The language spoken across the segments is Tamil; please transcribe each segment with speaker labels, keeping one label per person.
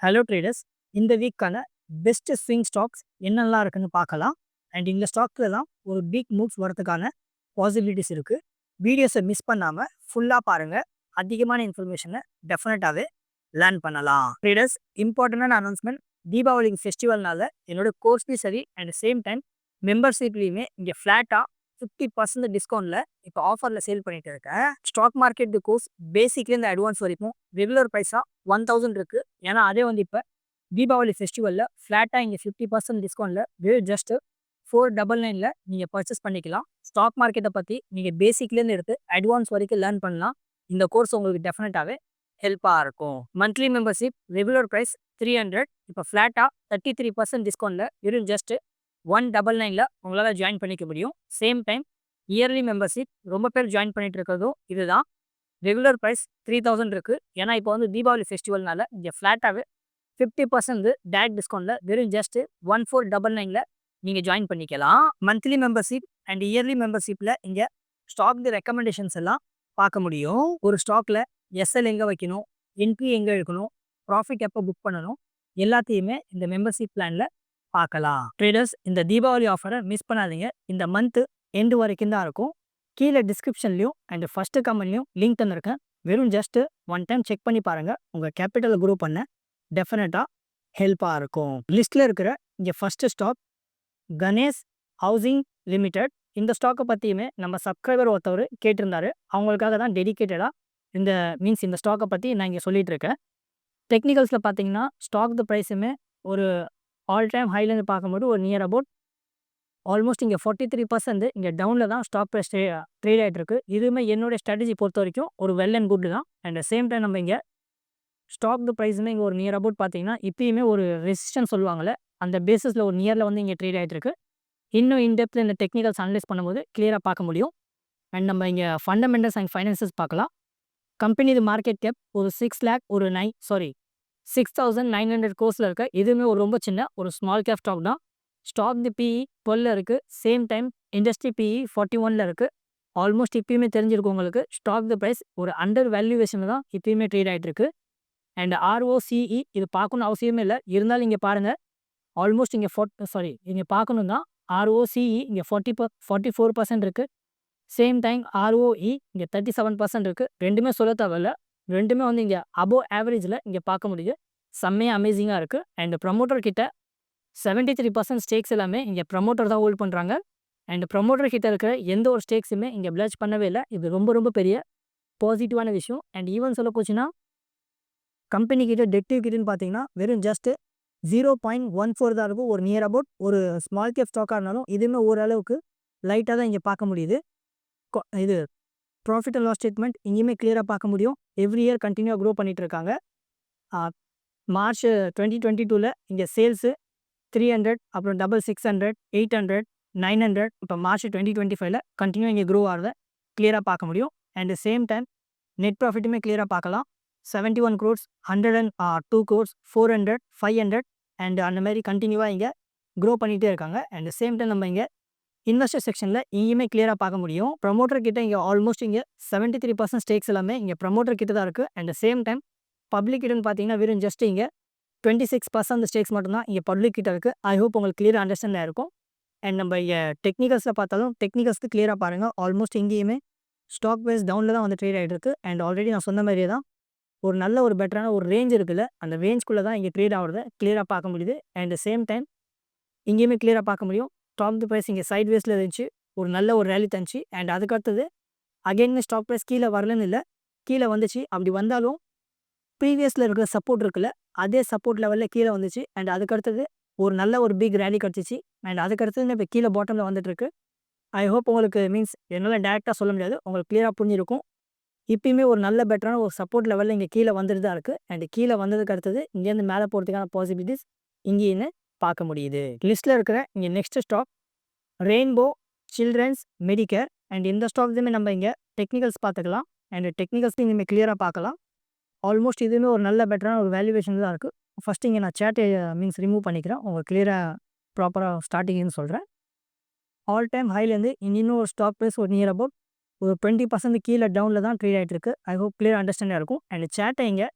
Speaker 1: ஹலோ ட்ரேடர்ஸ் இந்த வீக்கான பெஸ்ட் ஸ்விங் ஸ்டாக்ஸ் என்னெல்லாம் இருக்குன்னு பார்க்கலாம். அண்ட் இந்த ஸ்டாக்லலாம் ஒரு பிக் மூவ்ஸ் வரதுக்கான பாசிபிலிட்டிஸ் இருக்குது வீடியோஸை மிஸ் பண்ணாமல் ஃபுல்லாக பாருங்கள் அதிகமான இன்ஃபர்மேஷனை டெஃபினட்டாகவே லேர்ன் பண்ணலாம். ட்ரேடர்ஸ் இம்பார்ட்டண்டான அனௌன்ஸ்மெண்ட் தீபாவளி ஃபெஸ்டிவல்னால என்னோட கோர்ஸ்லேயும் சரி அண்ட் சேம் டைம் மெம்பர்ஷிப்லேயுமே இங்கே ஃப்ளாட்டாக ஃபிஃப்டி பர்சன்ட் டிஸ்கவுண்ட்டில் இப்போ ஆஃபரில் சேல் பண்ணிட்டு இருக்கேன். ஸ்டாக் மார்க்கெட் கோர்ஸ் பேசிக்லேருந்து அட்வான்ஸ் வரைக்கும் ரெகுலர் ப்ரைஸாக ஒன் தௌசண்ட் இருக்குது ஏன்னா அதே வந்து இப்போ தீபாவளி ஃபெஸ்டிவலில் ஃப்ளாட்டாக இங்கே ஃபிஃப்டி பர்சன்ட் டிஸ்கவுண்ட்டில் வெறும் ஜஸ்ட்டு ஃபோர் டபுள் நைனில் நீங்கள் பர்ச்சேஸ் பண்ணிக்கலாம். ஸ்டாக் மார்க்கெட்டை பற்றி நீங்கள் பேசிக்லேருந்து எடுத்து அட்வான்ஸ் வரைக்கும் லேர்ன் பண்ணலாம். இந்த கோர்ஸ் உங்களுக்கு டெஃபினட்டாகவே ஹெல்ப்பாக இருக்கும். Monthly membership regular price three hundred இப்போ ஃப்ளாட்டாக தேர்ட்டி த்ரீ பர்சன்ட் டிஸ்கவுண்ட்டில் வெறும் ஜஸ்ட்டு ஒன் டபுள் நைனில் உங்களால் ஜாயின் பண்ணிக்க முடியும். சேம் டைம் இயர்லி மெம்பர்ஷிப் ரொம்ப பேர் ஜாயின் பண்ணிட்டு இருக்கிறதும் இதுதான். ரெகுலர் ப்ரைஸ் த்ரீ தௌசண்ட் இருக்குது ஏன்னா இப்போ வந்து தீபாவளி ஃபெஸ்டிவல்னால இங்கே ஃப்ளாட்டாகவே ஃபிஃப்டி பர்சன்ட் டேரக்ட் டிஸ்கவுண்ட்டில் வெறும் ஜஸ்ட்டு ஒன் ஃபோர் டபுள் நைனில் நீங்கள் ஜாயின் பண்ணிக்கலாம். மந்த்லி மெம்பர்ஷிப் அண்ட் இயர்லி மெம்பர்ஷிப்பில் இங்கே ஸ்டாக் ரெக்கமெண்டேஷன்ஸ் எல்லாம் பார்க்க முடியும். ஒரு ஸ்டாக்கில் எஸ்எல் எங்கே வைக்கணும் என்ட்ரி எங்கே எடுக்கணும் ப்ராஃபிட் எப்போ புக் பண்ணணும் எல்லாத்தையுமே இந்த மெம்பர்ஷிப் பிளானில் பார்க்கலாம் ட்ரேடர்ஸ் இந்த தீபாவளி ஆஃபரை மிஸ் பண்ணாதீங்க. இந்த மந்த்து எண்டு வரைக்கும் தான் இருக்கும். கீழே டிஸ்கிரிப்ஷன்லையும் அண்ட் ஃபஸ்ட்டு கமெண்ட்லையும் லிங்க் தந்திருக்கேன். வெறும் ஜஸ்ட்டு ஒன் டைம் செக் பண்ணி பாருங்கள் உங்கள் கேபிட்டல் குரூப் பண்ண டெஃபினட்டாக ஹெல்ப்பாக இருக்கும். லிஸ்ட்டில் இருக்கிற இங்கே first stock Ganesh housing limited இந்த ஸ்டாக்கை பற்றியுமே நம்ம சப்ஸ்கிரைபர் ஒருத்தவர் கேட்டிருந்தாரு. அவங்களுக்காக தான் டெடிக்கேட்டடாக இந்த மீன்ஸ் இந்த ஸ்டாக்கை பற்றி நான் இங்கே சொல்லிகிட்டு இருக்கேன். டெக்னிக்கல்ஸில் பார்த்தீங்கன்னா ஸ்டாக் த ப்ரைஸுமே ஒரு ஆல் டைம் ஹைலேருந்து பார்க்கும்போது ஒரு நியர் அபவுட் ஆல்மோஸ்ட் இங்கே ஃபார்ட்டி த்ரீ பர்சன்ட் இங்கே டவுனில் தான் ஸ்டாப் ப்ரைஸ் ட்ரே ட்ரேட் ஆகிட்டு இருக்கு இதுவுமே என்னுடைய ஸ்ட்ராட்டஜி பொறுத்த வரைக்கும் ஒரு வெல் அண்ட் குட் தான். அண்ட் சேம் டைம் நம்ம இங்கே ஸ்டாக் டு ப்ரைஸுமே இங்கே ஒரு நியர் அபவுட் பார்த்தீங்கன்னா இப்பயுமே ஒரு ரெசிஸ்டன்ஸ் சொல்லுவாங்கள்ல அந்த பேசிஸில் ஒரு நியரில் வந்து இங்கே ட்ரேட் ஆகிட்டு இருக்கு இன்னும் இன்டெப்த்தில் இந்த டெக்னிக்கல்ஸ் அனலைஸ் பண்ணும்போது கிளியராக பார்க்க முடியும். அண்ட் நம்ம இங்கே ஃபண்டமெண்டல்ஸ் அண்ட் ஃபைனான்சஸ் பார்க்கலாம். கம்பெனி இது மார்க்கெட் கேப் ஒரு சிக்ஸ் லேக் ஒரு nine sorry six thousand nine hundred கோர்ஸில் இருக்க இதுவுமே ஒரு ரொம்ப சின்ன ஒரு ஸ்மால் கேப் ஸ்டாக் தான். ஸ்டாக் தி பிஇ டுவெல்ல இருக்குது same time industry PE forty ஒனில் இருக்குது ஆல்மோஸ்ட் இப்பயுமே தெரிஞ்சிருக்கும் உங்களுக்கு. ஸ்டாக் தி ப்ரைஸ் ஒரு அண்டர் வேல்யூவேஷனில் தான் இப்பயுமே ட்ரேட் ஆகிட்டு இருக்கு. அண்ட் ஆர்ஓசிஇ இது பார்க்கணும் அவசியமே இல்லை. இருந்தாலும் இங்கே பாருங்கள் ஆல்மோஸ்ட் இங்கே ஃபோர் சாரி இங்கே பார்க்கணும் தான். ஆர்ஓசிஇ இங்கே ஃபார்ட்டி ப ஃபார்ட்டி ஃபோர் பர்சன்ட் இருக்குது சேம் டைம் ஆர்ஓஇ இங்கே தேர்ட்டி செவன் பர்சன்ட் இருக்குது ரெண்டுமே சொல்ல தேவையில்ல. ரெண்டுமே வந்து இங்கே அபோவ் ஆவரேஜில் இங்கே பார்க்க முடியுது. செம்மையாக அமேசிங்காக இருக்குது அண்ட் ப்ரமோட்டர் கிட்ட செவன்ட்டி த்ரீ பர்சன்ட் ஸ்டேக்ஸ் எல்லாமே இங்கே ப்ரமோட்டர் தான் ஹோல்ட் பண்ணுறாங்க அண்ட் ப்ரமோட்டர் கிட்ட இருக்கிற எந்த ஒரு ஸ்டேக்ஸுமே இங்கே பிளச் பண்ணவே இல்லை. இது ரொம்ப ரொம்ப பெரிய பாசிட்டிவான விஷயம். அண்ட் ஈவன் சொல்ல போச்சுன்னா கம்பெனி கிட்ட டெட் கிட்டன்னு பார்த்தீங்கன்னா வெறும் just zero point one four தான் இருக்கும். ஒரு நியர் அபவுட் ஒரு ஸ்மால் கேப் ஸ்டாக்காக இருந்தாலும் இதுவுமே ஓரளவுக்கு லைட்டாக தான் இங்கே பார்க்க முடியுது. இது ப்ராஃபிட் அண்ட் லாஸ் ஸ்டேட்மெண்ட் இங்கேயுமே கிளியராக பார்க்க முடியும். எவ்ரி இயர் கண்டினியூவாக க்ரோ பண்ணிகிட்டு இருக்காங்க மார்ச் டுவெண்ட்டி டுவெண்ட்டி டூவில் இங்கே சேல்ஸு த்ரீ ஹண்ட்ரட் அப்புறம் double six hundred eight hundred nine hundred இப்போ மார்ச் டுவெண்ட்டி டுவெண்ட்டி ஃபைவ்ல கண்டினியூ இங்கே க்ரோ ஆகிறத கிளியராக பார்க்க முடியும். அண்ட் சேம் டைம் நெட் ப்ராஃபிட்டுமே கிளியராக பார்க்கலாம். Seventy one crores hundred and two crores four hundred five hundred and அந்த மாதிரி கண்டினியூவாக இங்கே க்ரோ பண்ணிகிட்டே இருக்காங்க. அண்ட் சேம் டைம் நம்ம இங்கே இன்வெஸ்டர் செக்ஷனில் இங்கேயுமே கிளியராக பார்க்க முடியும். ப்ரமோட்டர் கிட்ட இங்கே ஆல்மோஸ்ட் இங்கே செவன்ட்டி த்ரீ பர்சன்ட் ஸ்டேக்ஸ் எல்லாமே இங்கே ப்ரமோட்டர் கிட்ட தான் இருக்குது அண்ட் சேம் டைம் பப்ளிக் கிட்டன்னு பார்த்தீங்கன்னா வெறும் ஜஸ்ட் இங்கே டுவெண்ட்டி சிக்ஸ் பர்சன்ட் ஸ்டேக்ஸ் மட்டும்தான் இங்கே பப்ளிக் கிட்ட இருக்குது ஐ ஹோப் உங்களுக்கு கிளியர் அண்டர்ஸ்டாண்டாக இருக்கும். அண்ட் நம்ம இங்கே டெக்னிக்கல்ஸில் பார்த்தாலும் டெக்னிக்கல்ஸ்க்கு கிளியராக பாருங்கள் ஆல்மோஸ்ட் இங்கேயுமே ஸ்டாக் வைஸ் டவுனில் தான் வந்து ட்ரேட் ஆகிட்டு இருக்குது அண்ட் ஆல்ரெடி நான் சொன்ன மாதிரியே தான் ஒரு நல்ல ஒரு பெட்டரான ஒரு ரேஞ்ச் இருக்குல்ல அந்த ரேஞ்ச்குள்ளே தான் இங்கே ட்ரேட் ஆகிறத கிளியராக பார்க்க முடியுது. அண்ட் சேம் டைம் இங்கேயுமே கிளியராக பார்க்க முடியும். ஸ்டாக் தி ப்ரைஸ் இங்கே சைட் வேஸில் இருந்துச்சு ஒரு நல்ல ஒரு ரேலி தந்துச்சு அண்ட் அதுக்கடுத்தது அகெயின் ஸ்டாக் ப்ரைஸ் கீழே வரலன்னு இல்லை கீழே வந்துச்சு அப்படி வந்தாலும் ப்ரீவியஸில் இருக்கிற சப்போர்ட் இருக்குல்ல அதே சப்போர்ட் லெவலில் கீழே வந்துச்சு அண்ட் அதுக்கடுத்தது ஒரு நல்ல ஒரு பிக் ரேலி கிடச்சிச்சு அண்ட் அதுக்கடுத்தது இப்போ கீழே பாட்டமில் வந்துட்டுருக்கு ஐ ஹோப் உங்களுக்கு மீன்ஸ் என்னால் டேரெக்டாக சொல்ல முடியாது உங்களுக்கு கிளியராக புரிஞ்சிருக்கும் இப்பயுமே ஒரு நல்ல பெட்டரான ஒரு சப்போர்ட் லெவலில் இங்கே கீழே வந்துட்டு தான் இருக்குது அண்ட் கீழே வந்ததுக்கு அடுத்தது இங்கேருந்து மேலே போகிறதுக்கான பாசிபிலிட்டிஸ் இங்கேன்னு பார்க்க முடியுது. லிஸ்ட்டில் இருக்கிற இங்கே next stock rainbow children's medicare and இந்த ஸ்டாக்ஸுமே நம்ம இங்கே டெக்னிக்கல்ஸ் பார்த்துக்கலாம் அண்ட் டெக்னிக்கல்ஸ் இனிமேல் கிளியராக பார்க்கலாம் ஆல்மோஸ்ட் இதுவுமே ஒரு நல்ல பெட்டரான ஒரு வேல்யூவேஷன் தான் இருக்குது ஃபஸ்ட்டு இங்கே நான் சேட்டை மீன்ஸ் ரிமூவ் பண்ணிக்கிறேன். உங்களுக்கு கிளியராக ப்ராப்பராக ஸ்டார்டிங்னு சொல்கிறேன் ஆல் டைம் ஹைலேருந்து இன்னும் ஒரு ஸ்டாக் ப்ரைஸ் ஒரு நியர் அபவுட் ஒரு டுவெண்ட்டி பர்சன்ட் கீழே டவுனில் தான் ட்ரேட் ஆகிட்டு இருக்கு. ஐ ஹோப் கிளியர் அண்டர்ஸ்டாண்டாக இருக்கும். அண்ட் சேட்டை இங்கே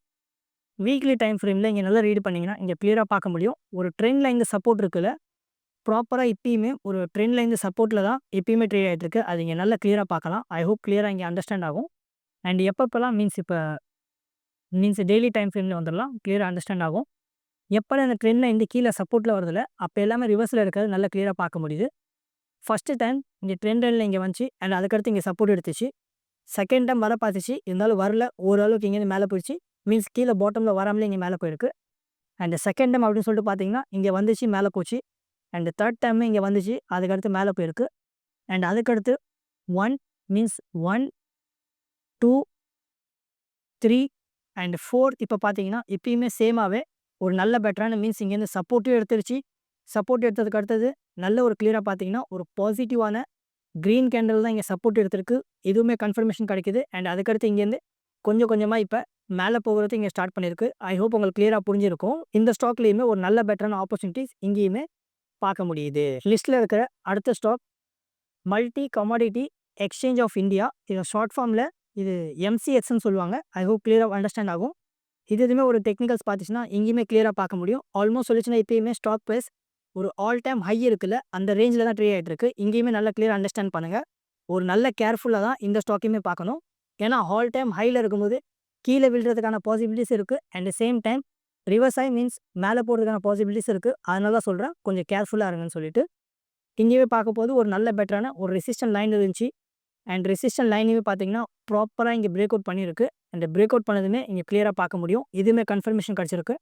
Speaker 1: வீக்லி டைம் ஃப்ரேமில் இங்கே நல்லா ரீட் பண்ணிங்கன்னா இங்கே கிளியராக பார்க்க முடியும். ஒரு ட்ரெண்ட் லைன் சப்போர்ட் இருக்குல்ல ப்ராப்பராக இப்பயுமே ஒரு ட்ரெண்ட் லைன் சப்போர்ட்டில் தான் எப்பயுமே ட்ரேட் ஆகிட்டு இருக்கு. அது இங்கே நல்லா கிளியராக பார்க்கலாம். ஐ ஹோப் கிளியராக இங்கே அண்டர்ஸ்டாண்ட் ஆகும். அண்ட் எப்பப்போலாம் மீன்ஸ் இப்போ மீன்ஸ் டெய்லி டைம் ஃப்ரேமில் வந்துடலாம் கிளியராக அண்டர்ஸ்டாண்ட் ஆகும். எப்போ அந்த ட்ரெண்ட் லைன் கீழே சப்போர்ட்டில் வருதில்ல அப்போ எல்லாமே ரிவர்ஸில் இருக்கிறது நல்லா கிளியராக பார்க்க முடியுது. ஃபஸ்ட்டு டைம் இங்கே ட்ரெண்ட் லைனில் இங்கே வந்துச்சு அண்ட் அதுக்கடுத்து இங்கே சப்போர்ட் எடுத்துச்சு. செகண்ட் டைம் வர பார்த்துச்சு இருந்தாலும் வரல ஓரளவுக்கு இங்கேருந்து மேலே போயிடுச்சு. மீன்ஸ் கீழே பாட்டமில் வராமலே இங்கே மேலே போயிருக்கு. அண்ட் செகண்ட் டைம் அப்படின்னு சொல்லிட்டு பார்த்தீங்கன்னா இங்கே வந்துச்சு மேலே போச்சு. அண்ட் தேர்ட் டைம் இங்கே வந்துச்சு அதுக்கடுத்து மேலே போயிருக்கு. அண்ட் அதுக்கடுத்து one means one two three and fourth இப்போ பார்த்தீங்கன்னா இப்பயுமே சேமாகவே ஒரு நல்ல பெட்டரான மீன்ஸ் இங்கேருந்து சப்போர்ட்டும் எடுத்துருச்சு. சப்போர்ட் எடுத்ததுக்கு அடுத்தது நல்ல ஒரு கிளியராக பார்த்தீங்கன்னா ஒரு பாசிட்டிவான க்ரீன் கேண்டில் தான் இங்கே சப்போர்ட் எடுத்திருக்கு. இதுவுமே கன்ஃபர்மேஷன் கிடைக்குது. அண்ட் அதுக்கடுத்து இங்கேருந்து கொஞ்சம் கொஞ்சமாக இப்போ மேலே போகிறது இங்கே ஸ்டார்ட் பண்ணியிருக்கு ஐ ஹோப் உங்களுக்கு கிளியராக புரிஞ்சிருக்கும். இந்த ஸ்டாக்லேயுமே ஒரு நல்ல பெட்டரான ஆப்பர்ச்சுனிட்டிஸ் இங்கேயுமே பார்க்க முடியுது. லிஸ்ட்டில் இருக்கிற அடுத்த stock multi commodity exchange of India இது ஷார்ட் ஃபார்மில் இது எம்சிஎக்ஸ்ன்னு சொல்லுவாங்க. ஐ ஹோப் கிளியராக அண்டர்ஸ்டாண்ட் ஆகும். இது எதுவுமே ஒரு டெக்னிக்கல்ஸ் பார்த்துச்சுன்னா இங்கேயுமே கிளியராக பார்க்க முடியும். ஆல்மோஸ்ட் சொல்லிச்சுன்னா இப்போயுமே ஸ்டாக் ப்ரைஸ் ஒரு ஆல் டைம் ஹை இருக்குல்ல அந்த ரேஞ்சில் தான் ட்ரே ஆகிட்டு இருக்கு. இங்கேயுமே நல்லா கிளியர் அண்டர்ஸ்டாண்ட் பண்ணுங்கள் ஒரு நல்ல கேர்ஃபுல்லாக தான் இந்த ஸ்டாக்கையுமே பார்க்கணும். ஏன்னா ஆல் டைம் ஹையில் இருக்கும்போது கீழே விழுறதுக்கான பாசிபிலிட்டிஸ் இருக்குது அண்ட் சேம் டைம் ரிவர்ஸ் ஆகி மீன்ஸ் மேலே போகிறதுக்கான பாசிபிலிட்டிஸ் இருக்குது அதனால தான் சொல்கிறேன் கொஞ்சம் கேர்ஃபுல்லாக இருங்கன்னு சொல்லிட்டு. இங்கேயே பார்க்க போது ஒரு நல்ல பெட்டரான ஒரு ரெசிஸ்டன் லைன் இருந்துச்சு. அண்ட் ரெசிஸ்டன் லைனையுமே பார்த்தீங்கன்னா ப்ராப்பராக இங்கே பிரேக் அவுட் பண்ணியிருக்கு. அண்ட் பிரேக் அவுட் பண்ணதுமே இங்கே கிளியராக பார்க்க முடியும். இதுவுமே கன்ஃபர்மேஷன் கிடச்சிருக்கு.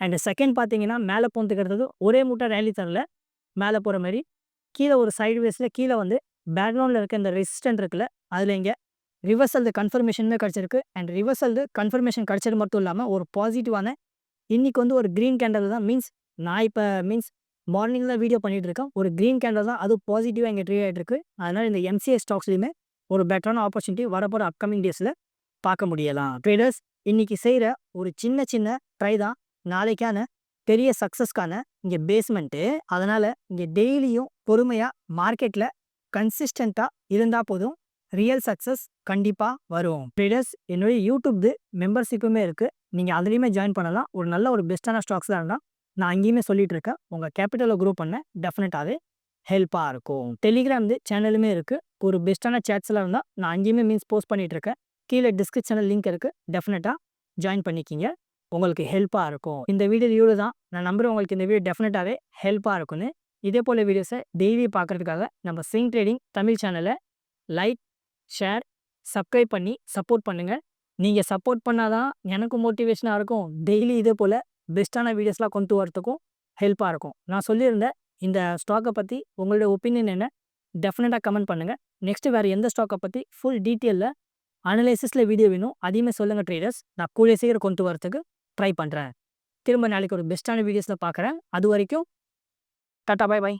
Speaker 1: அண்ட் செகண்ட் பார்த்தீங்கன்னா மேலே போந்துக்கிறது ஒரே மூட்டை ரேலி தரல. மேலே போகிற மாதிரி. கீழே ஒரு சைடு வேஸில் கீழே வந்து பேக்ரவுண்டில் இருக்க இந்த ரெசிஸ்டன்ட் இருக்குல்ல அதில் இங்கே ரிவர்சல்து கன்ஃபர்மேஷனுமே கிடச்சிருக்கு. அண்ட் ரிவர்சல்து கன்ஃபர்மேஷன் கிடச்சது மட்டும் இல்லாமல் ஒரு பாசிட்டிவான இன்றைக்கி வந்து ஒரு க்ரீன் கேண்டல் தான். மீன்ஸ் நான் இப்போ மீன்ஸ் மார்னிங் தான் வீடியோ பண்ணிகிட்டு இருக்கேன். ஒரு க்ரீன் கேண்டல் தான். அது பாசிட்டிவாக இங்கே ட்ரீ ஆகிட்டு இருக்கு. அதனால் இந்த எம்சிஏ ஸ்டாக்ஸ்லையுமே ஒரு பெட்டரான ஆப்பர்ச்சுனிட்டி வரப்போகிற அப்கமிங் டேஸில் பார்க்க முடியலாம். ட்ரேடர்ஸ் இன்றைக்கி செய்கிற ஒரு சின்ன சின்ன ட்ரை தான். நாளைக்கான பெரிய சக்ஸஸ்க்கான இங்கே பேஸ்மெண்ட்டு அதனால் இங்கே டெய்லியும் பொறுமையாக மார்க்கெட்டில் கன்சிஸ்டண்ட்டாக இருந்தால் போதும். ரியல் சக்ஸஸ் கண்டிப்பாக வரும். ட்ரேடர்ஸ் என்னுடைய யூடியூப் மெம்பர்ஷிப்புமே இருக்குது நீங்கள் அதுலேயுமே ஜாயின் பண்ணலாம். ஒரு நல்ல ஒரு பெஸ்ட்டான ஸ்டாக்ஸ் தான் இருந்தால் நான் அங்கேயுமே சொல்லிட்டு இருக்கேன் உங்கள் கேபிட்டலை க்ரோ பண்ண டெஃபினட்டாகவே ஹெல்ப்பாக இருக்கும். டெலிகிராம் சேனலுமே இருக்குது ஒரு பெஸ்ட்டான சேட்ஸ்லாம் இருந்தால் நான் அங்கேயுமே மீன்ஸ் போஸ்ட் பண்ணிகிட்டு இருக்கேன் கீழே டிஸ்கிரிப்ஷனில் லிங்க் இருக்குது டெஃபினட்டாக ஜாயின் பண்ணிக்கிங்க. உங்களுக்கு ஹெல்ப்பாக இருக்கும். இந்த வீடியோ வீடியோ தான் நான் நம்புகிறேன் உங்களுக்கு இந்த வீடியோ டெஃபினட்டாகவே ஹெல்ப்பாக இருக்கும்னு. இதே போல் வீடியோஸை டெய்லி பார்க்குறதுக்காக நம்ம சிங் ட்ரேடிங் தமிழ் சேனலை லைக் ஷேர் சப்ஸ்கிரைப் பண்ணி சப்போர்ட் பண்ணுங்கள் நீங்கள் சப்போர்ட் பண்ணால் தான் எனக்கும் மோட்டிவேஷனாக இருக்கும். டெய்லி இதே போல் பெஸ்ட்டான வீடியோஸ்லாம் கொண்டு வரத்துக்கும் ஹெல்ப்பாக இருக்கும். நான் சொல்லியிருந்தேன் இந்த ஸ்டாக்கை பற்றி உங்களுடைய ஒப்பீனியன் என்ன? டெஃபினட்டாக கமெண்ட் பண்ணுங்கள் நெக்ஸ்ட்டு வேறு எந்த ஸ்டாக்கை பற்றி ஃபுல் டீட்டெயிலில் அனலைசிஸில் வீடியோ வேணும் அதையுமே சொல்லுங்கள் ட்ரேடர்ஸ் நான் கூடிய சீக்கிரம் கொண்டு வரத்துக்கு ட்ரை பண்ணுறேன் திரும்ப நாளைக்கு ஒரு பெஸ்ட்டான வீடியோஸில் பார்க்குறேன் அது வரைக்கும் டாட்டா பாய் பாய்